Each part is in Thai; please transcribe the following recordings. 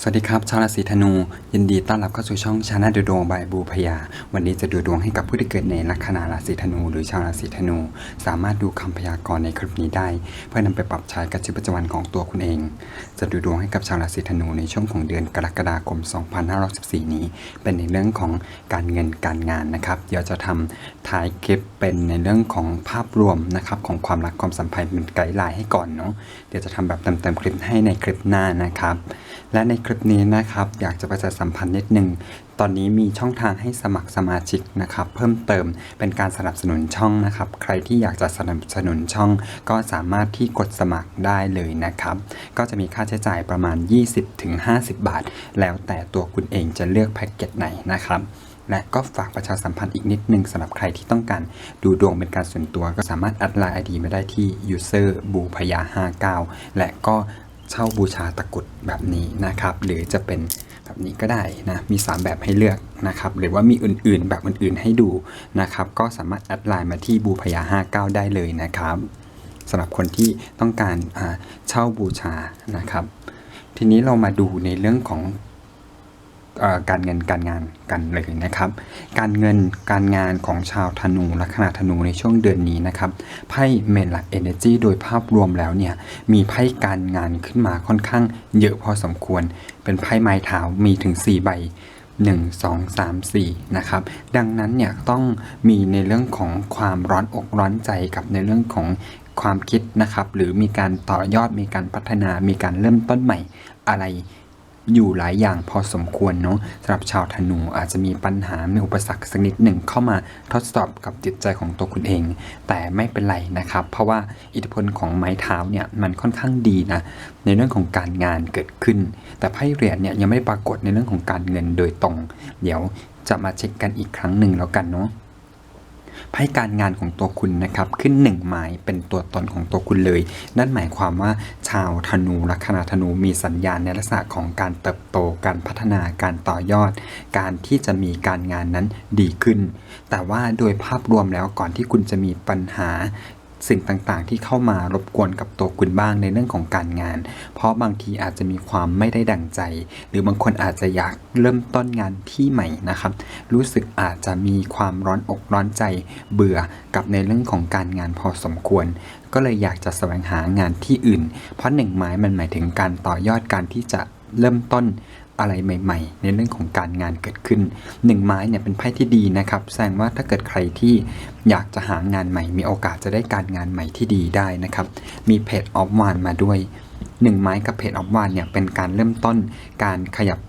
สวัสดีครับ ชาวราศีธนู ยินดีต้อนรับเข้าสู่ช่องชาแนลดูดวงบายบูพยา วันนี้จะดูดวงให้กับผู้ที่เกิดในลัคนาราศีธนู หรือชาวราศีธนู สามารถดูคำพยากรณ์ในคลิปนี้ได้ เพื่อนำไปปรับใช้กับชีวิตประจำวันของตัวคุณเอง จะดูดวงให้กับชาวราศีธนูในช่วงของเดือนกรกฎาคม 2514 นี้ เป็นในเรื่องของการเงินการงานนะครับเดี๋ยวจะทำท้ายคลิปเป็นในเรื่องของภาพรวมนะครับของความรักความสัมพันธ์เป็นไกด์ไลน์ให้ก่อนเนาะเดี๋ยวจะทำแบบเต็มๆคลิปให้ในคลิปหน้านะครับ และในคลิปนี้นะครับ อยากจะประชาสัมพันธ์นิดนึง ตอนนี้มีช่องทางให้สมัครสมาชิกนะครับ เพิ่มเติมเป็นการสนับสนุนช่องนะครับ ใครที่อยากจะสนับสนุนช่อง ก็สามารถที่กดสมัครได้เลยนะครับ ก็จะมีค่าใช้จ่ายประมาณ 20-50 บาท แล้วแต่ตัวคุณเองจะเลือกแพ็กเกจไหนนะครับและก็ฝากประชาสัมพันธ์อีกนิดนึงสำหรับใครที่ต้องการดูดวงเป็นการส่วนตัว ก็สามารถแอดไลน์ไอดีมาได้ที่ user บูพยา59 และก็ เช่าบูชาตะกุดแบบนี้นะครับ หรือจะเป็นแบบนี้ก็ได้นะมี 3 แบบให้เลือกนะครับ หรือว่ามีอื่นๆแบบอื่นๆให้ดูนะครับ ก็สามารถแอดไลน์มาที่บูพยา59 ได้เลยนะครับสำหรับคนที่ต้องการเช่าบูชานะครับ ทีนี้เรามาดูในเรื่องของ การเงินการงานกันเลยนะครับ การเงินการงานของชาวธนูลัคนาธนูในช่วงเดือนนี้นะครับไพ่เมนลักเอเนจีโดยภาพรวมแล้วเนี่ยมีไพ่การงานขึ้นมาค่อนข้างเยอะพอสมควร เป็นไพ่ไม้เท้ามีถึง 4 ใบ1 2 3 4นะครับ ดังนั้นเนี่ยต้องมีในเรื่องของความร้อนอกร้อนใจกับในเรื่องของความคิดนะครับ หรือมีการต่อยอดมีการพัฒนามีการเริ่มต้นใหม่อะไร อยู่หลายอย่างพอสมควรเนาะสำหรับชาวธนูอาจจะมีปัญหามีอุปสรรคสักนิดหนึ่งเข้ามาทดสอบกับจิตใจของตัวคุณเอง แต่ไม่เป็นไรนะครับ เพราะว่าอิทธิพลของไม้เท้าเนี่ยมันค่อนข้างดีนะในเรื่องของการงานเกิดขึ้น แต่ไพ่เหรียญเนี่ยยังไม่ปรากฏในเรื่องของการเงินโดยตรง เดี๋ยวจะมาเช็คกันอีกครั้งหนึ่งแล้วกันเนาะ ให้การงานของตัวคุณนะครับขึ้นหนึ่งหมายเป็นตัวตนของตัวคุณเลย นั่นหมายความว่าชาวธนูลัคนาธนูมีสัญญาณในลักษณะของการเติบโต การพัฒนาการต่อยอด การที่จะมีการงานนั้นดีขึ้น แต่ว่าโดยภาพรวมแล้วก่อนที่คุณจะมีปัญหา สิ่งต่างๆ ที่เข้ามารบกวนกับตัวคุณบ้างในเรื่องของการงาน เพราะบางทีอาจจะมีความไม่ได้ดังใจ หรือบางคนอาจจะอยากเริ่มต้นงานที่ใหม่นะครับ รู้สึกอาจจะมีความร้อนอกร้อนใจเบื่อกับในเรื่องของการงานพอสมควร ก็เลยอยากจะแสวงหางานที่อื่น เพราะหนึ่งไม้มันหมายถึงการต่อยอดการที่จะเริ่มต้น อะไรใหม่ ๆ ในเรื่องของการงานเกิดขึ้นหนึ่งไม้เนี่ยเป็นไพ่ที่ดีนะครับ แสดงว่าถ้าเกิดใครที่อยากจะหางานใหม่ มีโอกาสจะได้การงานใหม่ที่ดีได้นะครับ มีเพจออฟวานมาด้วยหนึ่งไม้กับเพจออฟวานเนี่ยเป็นการเริ่มต้นการขยับ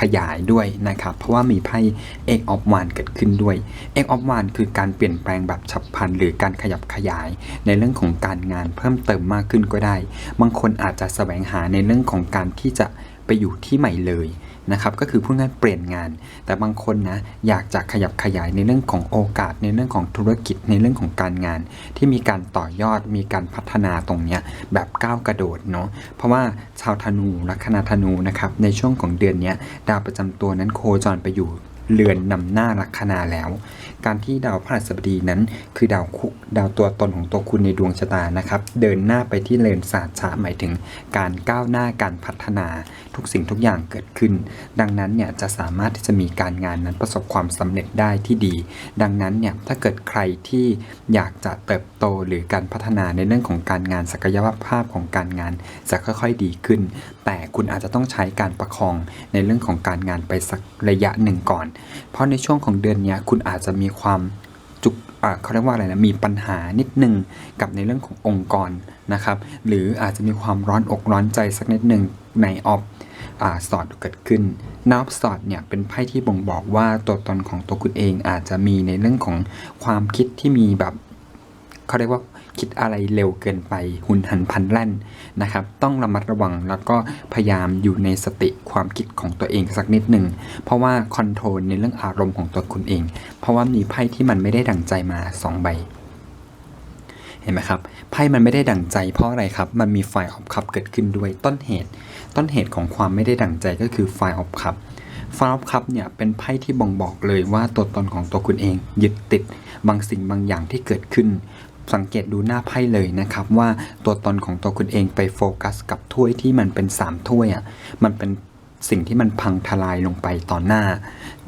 ขยายด้วยนะครับ เพราะว่ามีไพ่เอกออฟวานเกิดขึ้นด้วยเอกออฟวานคือการเปลี่ยนแปลงแบบฉับพลันหรือการขยับขยาย ในเรื่องของการงานเพิ่มเติมมากขึ้นก็ได้ บางคนอาจจะแสวงหาในเรื่องของการที่จะ ไปอยู่ที่ใหม่เลยนะครับก็คือพูดง่ายเปลี่ยนงาน แต่บางคนนะอยากจะขยับขยายในเรื่องของโอกาส ในเรื่องของธุรกิจในเรื่องของการงาน ที่มีการต่อยอดมีการพัฒนาตรงเนี้ยแบบก้าวกระโดดเนาะเพราะว่าชาวธนูลัคนาธนูนะครับในช่วงของเดือนเนี้ยดาวประจำตัวนั้นโคจรไปอยู่เรือนนำหน้าลัคนาแล้วการที่ดาวพฤหัสบดีนั้น คือดาวคุดาวตัวตนของตัวคุณในดวงชะตานะครับ เดินหน้าไปที่เลนศาสตร์ชะหมายถึงการก้าวหน้าการพัฒนาทุกสิ่งทุกอย่างเกิดขึ้น ดังนั้นเนี่ยจะสามารถที่จะมีการงานนั้นประสบความสำเร็จได้ที่ดี ดังนั้นเนี่ยถ้าเกิดใครที่อยากจะเติบโตหรือการพัฒนาในเรื่องของการงานศักยภาพของการงานจะค่อยๆดีขึ้น แต่คุณอาจจะต้องใช้การประคองในเรื่องของการงานไปสักระยะหนึ่งก่อน เพราะในช่วงของเดือนนี้คุณอาจจะมีความจุกเขาเรียกว่าอะไรนะมีปัญหานิดนึงกับในเรื่องขององค์กรนะครับ หรืออาจจะมีความร้อนอกร้อนใจสักนิดหนึ่งในออฟอสอดเกิดขึ้นนอฟสอดเนี่ยเป็นไพ่ที่บ่งบอกว่าตัวตนของตัวคุณเองอาจจะมีในเรื่องของความคิดที่มีแบบเขาเรียกว่า คิดอะไรเร็วเกินไป หุนหันพันแล่นนะครับ ต้องระมัดระวังแล้วก็พยายามอยู่ในสติความคิดของตัวเองสักนิดหนึ่ง เพราะว่าคอนโทรลในเรื่องอารมณ์ของตัวคุณเอง เพราะว่ามีไพ่ที่มันไม่ได้ดั่งใจมา 2 ใบเห็นไหมครับไพ่มันไม่ได้ดั่งใจเพราะอะไรครับ มันมีไฟออฟคัพเกิดขึ้นด้วยต้นเหตุ ต้นเหตุของความไม่ได้ดั่งใจก็คือไฟออฟคัพไฟออฟคัพเนี่ยเป็นไพ่ที่บ่งบอกเลยว่าตัวตนของตัวคุณเองยึดติดบางสิ่งบางอย่างที่เกิดขึ้น สังเกตดูหน้าไพ่เลยนะครับว่าตัวตนของตัวคุณเองไปโฟกัสกับถ้วยที่มันเป็น3ถ้วยอะมันเป็นสิ่งที่มันพังทลายลงไปต่อหน้า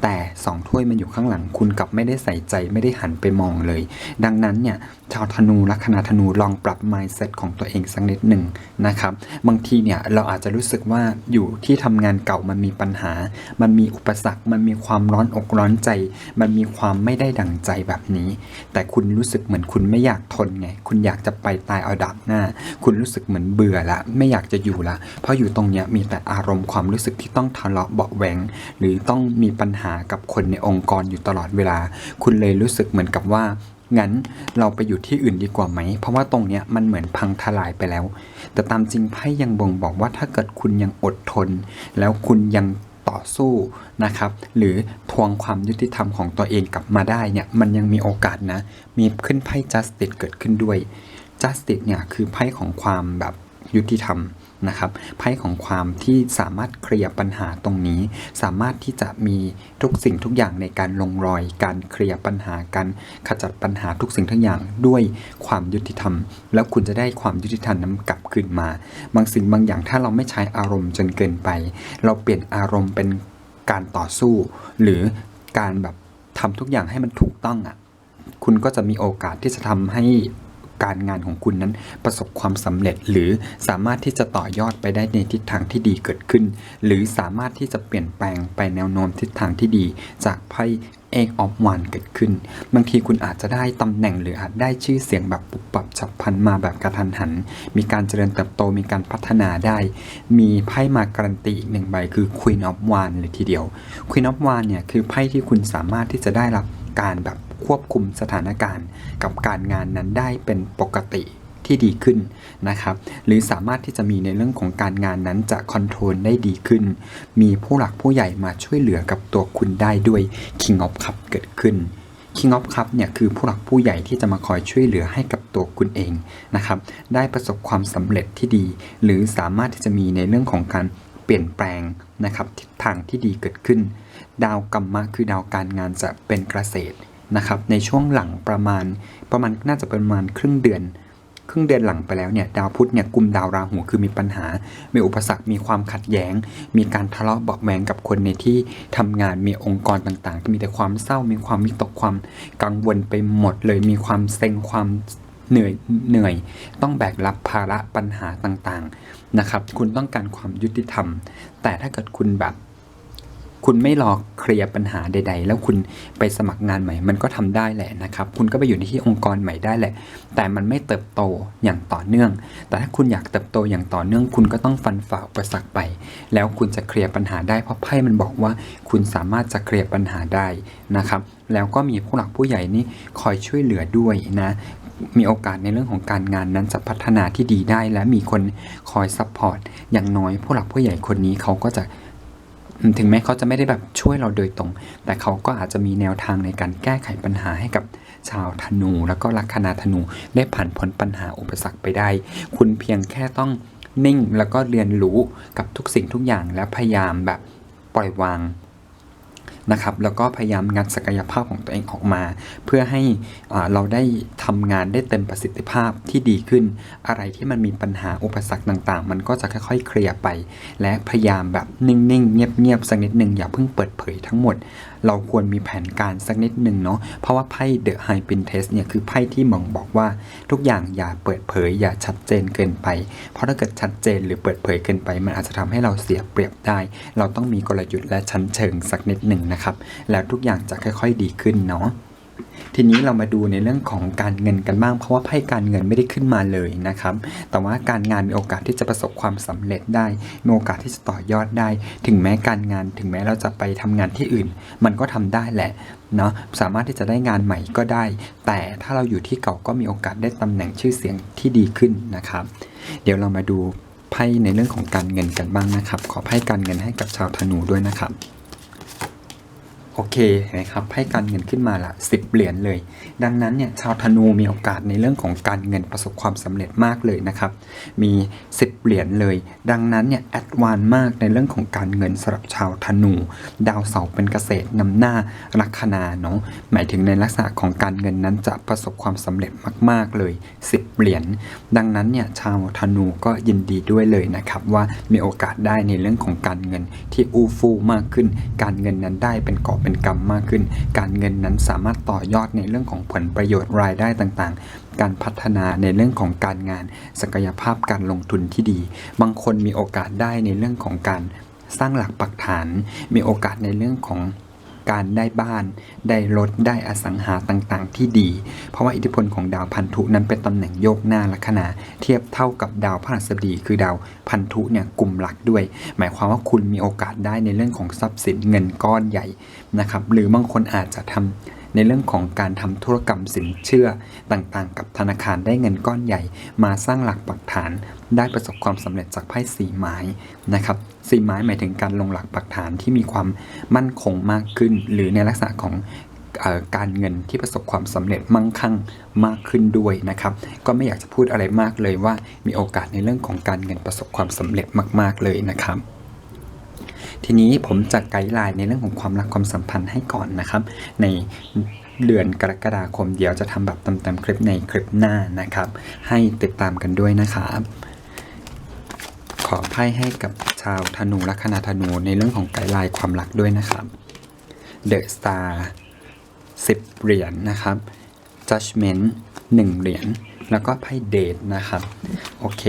แต่สองถ้วยมันอยู่ข้างหลังคุณกลับไม่ได้ใส่ใจไม่ได้หันไปมองเลย ดังนั้นเนี่ยชาวธนูลัคนาธนูลองปรับ mindset ของตัวเองสักนิดหนึ่งนะครับบางทีเนี่ยเราอาจจะรู้สึกว่าอยู่ที่ทำงานเก่ามันมีปัญหา มันมีอุปสรรค มันมีความร้อนอกร้อนใจ มันมีความไม่ได้ดั่งใจแบบนี้ แต่คุณรู้สึกเหมือนคุณไม่อยากทนไง คุณอยากจะไปตายเอาดับหน้า คุณรู้สึกเหมือนเบื่อละ ไม่อยากจะอยู่ละ เพราะอยู่ตรงเนี้ยมีแต่อารมณ์ความรู้สึกที่ต้องทะเลาะเบาะแหวงหรือต้องมีปัญหากับคนในองค์กรอยู่ตลอดเวลา คุณเลยรู้สึกเหมือนกับว่างั้นเราไปอยู่ที่อื่นดีกว่าไหม เพราะว่าตรงเนี้ยมันเหมือนพังทลายไปแล้ว แต่ตามจริงไพ่ยังบ่งบอกว่าถ้าเกิดคุณยังอดทน แล้วคุณยังต่อสู้นะครับ หรือทวงความยุติธรรมของตัวเองกลับมาได้เนี่ยมันยังมีโอกาสนะ มีขึ้นไพ่ justice เกิดขึ้นด้วย justice เนี่ยคือไพ่ของความแบบยุติธรรม นะครับไพ่ของความที่สามารถเคลียร์ปัญหาตรงนี้ สามารถที่จะมีทุกสิ่งทุกอย่างในการลงรอย การเคลียร์ปัญหาการขจัดปัญหาทุกสิ่งทุกอย่างด้วยความยุติธรรม แล้วคุณจะได้ความยุติธรรมนั้นกลับคืนมา บางสิ่งบางอย่างถ้าเราไม่ใช้อารมณ์จนเกินไป เราเปลี่ยนอารมณ์เป็นการต่อสู้ หรือการแบบทำทุกอย่างให้มันถูกต้องอะคุณก็จะมีโอกาสที่จะทำให้ การงานของคุณนั้นประสบความสำเร็จ หรือสามารถที่จะต่อยอดไปได้ในทิศทางที่ดีเกิดขึ้น หรือสามารถที่จะเปลี่ยนแปลงไปแนวโน้มทิศทางที่ดี จากไพ่เอกออฟวันเกิดขึ้น บางทีคุณอาจจะได้ตำแหน่งหรืออาจได้ชื่อเสียงแบบปุบปับฉับพลันมาแบบกระทันหัน มีการเจริญเติบโตมีการพัฒนาได้ มีไพ่มาการันตีอีกหนึ่งใบคือ Queen of w a n เลยทีเดียว Queen of w a n เนี่ยคือไพ่ที่คุณสามารถที่จะได้รับการแบบ ควบคุมสถานการณ์กับการงานนั้นได้เป็นปกติที่ดีขึ้นนะครับหรือสามารถที่จะมีในเรื่องของการงานนั้นจะคอนโทรลได้ดีขึ้น มีผู้หลักผู้ใหญ่มาช่วยเหลือกับตัวคุณได้ด้วย King of Cup เกิดขึ้น King of Cup เนี่ยคือผู้หลักผู้ใหญ่ที่จะมาคอยช่วยเหลือให้กับตัวคุณเองนะครับได้ประสบความสำเร็จที่ดี หรือสามารถที่จะมีในเรื่องของการเปลี่ยนแปลงนะครับทิศทางที่ดีเกิดขึ้น ดาวกัมมะคือดาวการงานจะเป็นเกษตร นะครับในช่วงหลังประมาณประมาณน่าจะประมาณครึ่งเดือน ครึ่งเดือนหลังไปแล้วเนี่ยดาวพุธเนี่ยกลุ่มดาวราหูคือมีปัญหา มีอุปสรรคมีความขัดแย้ง มีการทะเลาะเบาะแวงกับคนในที่ทำงานมีองค์กรต่างๆ มีแต่ความเศร้ามีความวิตกความกังวลไปหมดเลยมีความเซ็งความเหนื่อยเหนื่อย ต้องแบกรับภาระปัญหาต่างๆนะครับคุณต้องการความยุติธรรม แต่ถ้าเกิดคุณแบบ คุณไม่รอเคลียร์ปัญหาใด ๆ แล้วคุณไปสมัครงานใหม่ มันก็ทำได้แหละนะครับ คุณก็ไปอยู่ในที่องค์กรใหม่ได้แหละ แต่มันไม่เติบโตอย่างต่อเนื่อง แต่ถ้าคุณอยากเติบโตอย่างต่อเนื่อง คุณก็ต้องฟันฝ่าอุปสรรคไป แล้วคุณจะเคลียร์ปัญหาได้เพราะไพ่มันบอกว่า คุณสามารถจะเคลียร์ปัญหาได้นะครับ แล้วก็มีผู้หลักผู้ใหญ่นี่คอยช่วยเหลือด้วยนะมีโอกาสในเรื่องของการงานนั้นจะพัฒนาที่ดีได้ และมีคนคอยซัพพอร์ตอย่างน้อยผู้หลักผู้ใหญ่คนนี้เขาก็จะ ถึงแม้เขาจะไม่ได้แบบช่วยเราโดยตรง แต่เขาก็อาจจะมีแนวทางในการแก้ไขปัญหาให้กับชาวธนู แล้วก็ลัคนาธนูได้ผ่านพ้นปัญหาอุปสรรคไปได้ คุณเพียงแค่ต้องนิ่งแล้วก็เรียนรู้กับทุกสิ่งทุกอย่างและพยายามแบบปล่อยวาง นะครับแล้วก็พยายามงัดศักยภาพของตัวเองออกมา เพื่อให้เราได้ทำงานได้เต็มประสิทธิภาพที่ดีขึ้น อะไรที่มันมีปัญหาอุปสรรคต่างๆ มันก็จะค่อยๆเคลียร์ไป และพยายามแบบนิ่งๆเงียบๆสักนิดหนึ่งอย่าเพิ่งเปิดเผยทั้งหมด เราควรมีแผนการสักนิดหนึ่งเนาะเพราะว่าไพ่เดอะไฮปินเทสเนี่ยคือไพ่ที่มองบอกว่าทุกอย่างอย่าเปิดเผยอย่าชัดเจนเกินไป เพราะถ้าเกิดชัดเจนหรือเปิดเผยเกินไป มันอาจจะทำให้เราเสียเปรียบได้ เราต้องมีกลยุทธ์และชั้นเชิงสักนิดหนึ่งนะครับแล้วทุกอย่างจะค่อย ๆ ดีขึ้นเนาะ ทีนี้เรามาดูในเรื่องของการเงินกันบ้าง เพราะว่าไพ่การเงินไม่ได้ขึ้นมาเลยนะครับ แต่ว่าการงานมีโอกาสที่จะประสบความสำเร็จได้มีโอกาสที่จะต่อยอดได้ ถึงแม้การงาน ถึงแม้เราจะไปทำงานที่อื่น มันก็ทำได้แหละเนาะสามารถที่จะได้งานใหม่ก็ได้ แต่ถ้าเราอยู่ที่เก่าก็มีโอกาสได้ตำแหน่งชื่อเสียงที่ดีขึ้นนะครับ เดี๋ยวเรามาดูไพ่ในเรื่องของการเงินกันบ้างนะครับ ขอไพ่การเงินให้กับชาวธนูด้วยนะครับ โอเคนะครับไพ่การเงินขึ้นมาละสิบเหรียญเลย ดังนั้นเนี่ยชาวธนูมีโอกาสในเรื่องของการเงินประสบความสำเร็จมากเลยนะครับ มี 10 เหรียญเลย ดังนั้นเนี่ยแอดวานมากในเรื่องของการเงินสำหรับชาวธนู ดาวเสาร์เป็นเกษตรนำหน้าลัคนาเนาะหมายถึงในลักษณะของการเงินนั้นจะประสบความสำเร็จมาก ๆเลย 10 เหรียญดังนั้นเนี่ยชาวธนูก็ยินดีด้วยเลยนะครับว่ามีโอกาสได้ในเรื่องของการเงินที่อู้ฟู่มากขึ้น การเงินนั้นได้เป็นกอบเป็นกรรมมากขึ้น การเงินนั้นสามารถต่อยอดในเรื่องของผลประโยชน์รายได้ต่างๆ การพัฒนาในเรื่องของการงาน ศักยภาพการลงทุนที่ดี บางคนมีโอกาสได้ในเรื่องของการสร้างหลักปักฐาน มีโอกาสในเรื่องของ การได้บ้าน ได้รถ ได้อสังหาต่างๆ ที่ดี เพราะว่าอิทธิพลของดาวพันธุนั้นเป็นตำแหน่งโยกหน้าลัคนาเทียบเท่ากับดาวพฤหัสบดีคือดาวพันธุเนี่ยกลุ่มหลักด้วย หมายความว่าคุณมีโอกาสได้ในเรื่องของทรัพย์สินเงินก้อนใหญ่นะครับ หรือบางคนอาจจะทำในเรื่องของการทำธุรกรรมสินเชื่อต่างๆ กับธนาคารได้เงินก้อนใหญ่ มาสร้างหลักปักฐาน ได้ประสบความสำเร็จจากไพ่สีไม้นะครับสีไม้หมายถึงการลงหลักปักฐานที่มีความมั่นคงมากขึ้น หรือในลักษณะของการเงินที่ประสบความสำเร็จมั่งคั่งมากขึ้นด้วยนะครับ ก็ไม่อยากจะพูดอะไรมากเลยว่ามีโอกาสในเรื่องของการเงินประสบความสำเร็จมาก ๆเลยนะครับทีนี้ผมจะไกด์ไลน์ในเรื่องของความรักความสัมพันธ์ให้ก่อนนะครับ ในเดือนกรกฎาคมเดี๋ยวจะทำแบบเต็มๆคลิปในคลิปหน้านะครับ ให้ติดตามกันด้วยนะครับ อไพ่ให้กับชาวธนูลัคนาธนูในเรื่องของไกด์ไลน์ความรักด้วยนะครับ The Star 10เหรียญนะครับ Judgment 1เหรียญ แล้วก็ไพ่เดทนะครับ โอเค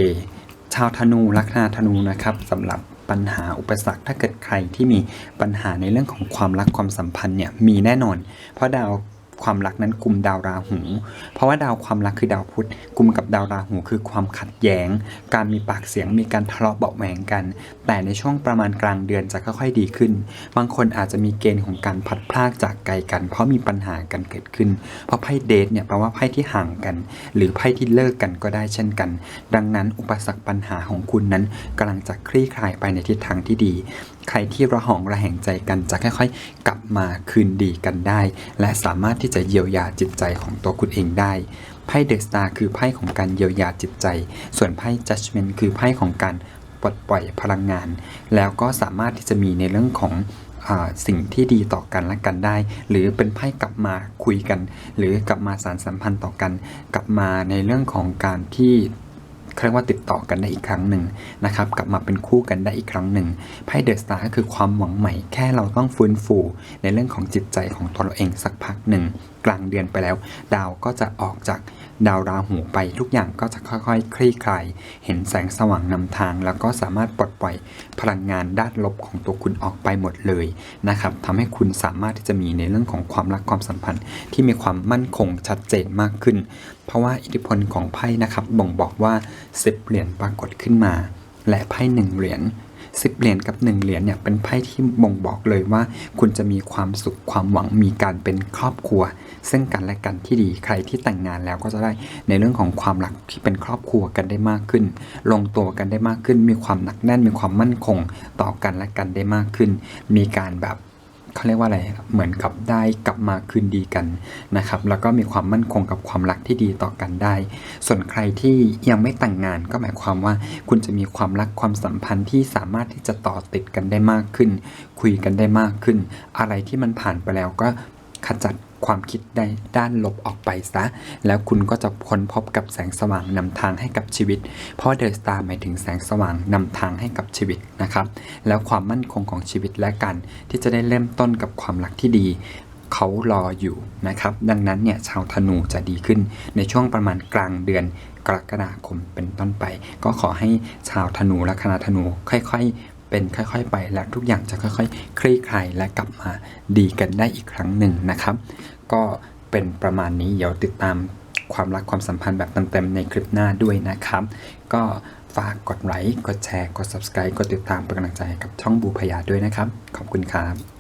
ชาวธนูลัคนาธนูนะครับสำหรับปัญหาอุปสรรคถ้าเกิดใครที่มีปัญหาในเรื่องของความรักความสัมพันธ์เนี่ยมีแน่นอน เพราะดาว ความรักนั้นกลุ่มดาวราหู เพราะว่าดาวความรักคือดาวพุธกลุ่มกับดาวราหูคือความขัดแย้ง การมีปากเสียงมีการทะเลาะเบาแหวงกัน แต่ในช่วงประมาณกลางเดือนจะค่อยๆดีขึ้น บางคนอาจจะมีเกณฑ์ของการพัดพลากจากไกลกัน เพราะมีปัญหากันเกิดขึ้น เพราะไพ่เดทเนี่ยแปลว่าไพ่ที่ห่างกัน หรือไพ่ที่เลิกกันก็ได้เช่นกัน ดังนั้นอุปสรรคปัญหาของคุณนั้นกำลังจะคลี่คลายไปในทิศทางที่ดี ใครที่ระหองระแหงใจกันจะค่อยๆ กลับมาคืนดีกันได้ และสามารถที่จะเยียวยาจิตใจของตัวคุณเองได้ไพ่เดอะสตาร์คือไพ่ของการเยียวยาจิตใจ ส่วนไพ่ Judgment คือไพ่ของการปลดปล่อยพลังงาน แล้วก็สามารถที่จะมีในเรื่องของอสิ่งที่ดีต่อกันและกันได้ หรือเป็นไพ่กลับมาคุยกัน หรือกลับมาสารสัมพันธ์ต่อกัน กลับมาในเรื่องของการที่ เรียกว่าติดต่อกันได้อีกครั้งหนึ่งนะครับกลับมาเป็นคู่กันได้อีกครั้งหนึ่งไพ่เดอะสตาร์ก็คือความหวังใหม่ แค่เราต้องฟื้นฟูในเรื่องของจิตใจของตัวเราเองสักพักหนึ่งกลางเดือนไปแล้ว ดาวก็จะออกจาก ดาวราหูไปทุกอย่างก็จะค่อยๆ คลี่คลาย เห็นแสงสว่างนำทาง แล้วก็สามารถปลดปล่อยพลังงานด้านลบของตัวคุณออกไปหมดเลยนะครับทำให้คุณสามารถที่จะมีในเรื่องของความรักความสัมพันธ์ ที่มีความมั่นคงชัดเจนมากขึ้น เพราะว่าอิทธิพลของไพ่นะครับบ่งบอกว่าสิบเหรียญปรากฏขึ้นมา และไพ่หนึ่งเหรียญสิบเหรียญกับหนึ่งเหรียญเนี่ยเป็นไพ่ที่บ่งบอกเลยว่า คุณจะมีความสุขความหวังมีการเป็นครอบครัว ซึ่งกันและกันที่ดีใครที่แต่งงานแล้วก็จะได้ในเรื่องของความรักที่เป็นครอบครัวกันได้มากขึ้น ลงตัวกันได้มากขึ้น มีความหนักแน่นมีความมั่นคงต่อกันและกันได้มากขึ้น มีการแบบ เขาเรียกว่าอะไร เหมือนกับได้กลับมาคืนดีกันนะครับ แล้วก็มีความมั่นคงกับความรักที่ดีต่อกันได้ ส่วนใครที่ยังไม่แต่งงานก็หมายความว่า คุณจะมีความรักความสัมพันธ์ที่สามารถที่จะต่อติดกันได้มากขึ้น คุยกันได้มากขึ้น อะไรที่มันผ่านไปแล้วก็ขจัด ความคิดได้ด้านลบออกไปซะ แล้วคุณก็จะค้นพบกับแสงสว่างนำทางให้กับชีวิต เพราะเดอะสตาร์หมายถึงแสงสว่างนำทางให้กับชีวิตนะครับ แล้วความมั่นคงของชีวิตและกัน ที่จะได้เริ่มต้นกับความรักที่ดีเขารออยู่นะครับ ดังนั้นเนี่ยชาวธนูจะดีขึ้นในช่วงประมาณกลางเดือนกรกฎาคมเป็นต้นไป ก็ขอให้ชาวธนูและคณะธนูค่อยๆ เป็นค่อยๆ ไปและทุกอย่างจะค่อยๆ คลี่คลายและกลับมาดีกันได้อีกครั้งหนึ่งนะครับ ก็เป็นประมาณนี้ เดี๋ยวติดตามความรักความสัมพันธ์แบบเต็มๆในคลิปหน้าด้วยนะครับ ก็ฝากกดไลค์ กดแชร์ กด subscribe กดติดตามเป็นกำลังใจกับช่องบูพยาด้วยนะครับ ขอบคุณครับ